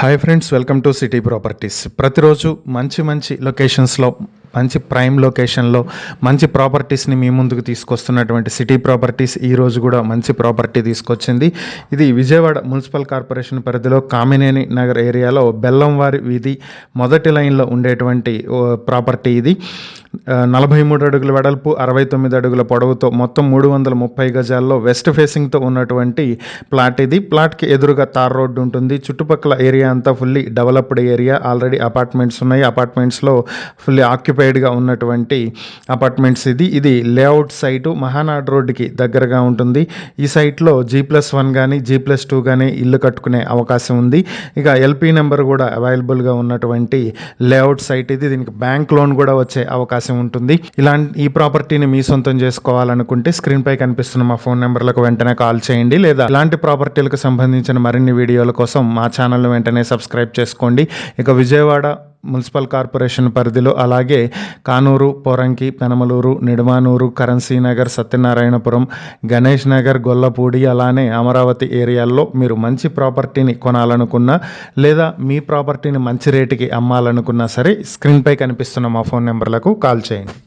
Hi friends welcome to city properties ప్రతిరోజు మంచి మంచి లొకేషన్స్లో మంచి ప్రైమ్ లొకేషన్లో మంచి ప్రాపర్టీస్ని మీ ముందుకు తీసుకొస్తున్నటువంటి సిటీ ప్రాపర్టీస్ ఈ రోజు కూడా మంచి ప్రాపర్టీ తీసుకొచ్చింది. ఇది విజయవాడ మున్సిపల్ కార్పొరేషన్ పరిధిలో కామినేని నగర్ ఏరియాలో బెల్లంవారి వీధి మొదటి లైన్లో ఉండేటువంటి ప్రాపర్టీ ఇది. నలభై మూడు అడుగుల వెడల్పు అరవై తొమ్మిది అడుగుల పొడవుతో మొత్తం మూడు వందల ముప్పై గజాల్లో వెస్ట్ ఫేసింగ్తో ఉన్నటువంటి ప్లాట్ ఇది. ప్లాట్కి ఎదురుగా తార్ రోడ్డు ఉంటుంది. చుట్టుపక్కల ఏరియా అంతా fully developed area. Already apartments ఉన్నాయి. అపార్ట్మెంట్స్లో ఫుల్లీ ఆక్యుపైడ్గా ఉన్నటువంటి అపార్ట్మెంట్స్ ఇది. ఇది లేఅవుట్ సైటు మహానాడ్ రోడ్డుకి దగ్గరగా ఉంటుంది. ఈ సైట్లో జీ ప్లస్ వన్ కానీ జీ ప్లస్ టూ కానీ ఇల్లు కట్టుకునే అవకాశం ఉంది. ఇక ఎల్పీ నెంబర్ కూడా అవైలబుల్గా ఉన్నటువంటి లేఅవుట్ సైట్ ఇది. దీనికి బ్యాంక్ లోన్ కూడా వచ్చే అవకాశం ఉంటుంది. ఇలాంటి ఈ ప్రాపర్టీని మీ సొంతం చేసుకోవాలనుకుంటే స్క్రీన్ పై కనిపిస్తున్న మా ఫోన్ నెంబర్లకు వెంటనే కాల్ చేయండి. లేదా ఇలాంటి ప్రాపర్టీలకు సంబంధించిన మరిన్ని వీడియోల కోసం మా ఛానల్ వెంటనే సబ్స్క్రైబ్ చేసుకోండి. ఇక విజయవాడ మున్సిపల్ కార్పొరేషన్ పరిధిలో అలాగే కానూరు పొరంకి పెనమలూరు నిడమానూరు కరెన్సీనగర్ సత్యనారాయణపురం గణేష్ నగర్ గొల్లపూడి అలానే అమరావతి ఏరియాల్లో మీరు మంచి ప్రాపర్టీని కొనాలనుకున్నా లేదా మీ ప్రాపర్టీని మంచి రేటుకి అమ్మాలనుకున్నా సరే స్క్రీన్పై కనిపిస్తున్న మా ఫోన్ నెంబర్లకు కాల్ చేయండి.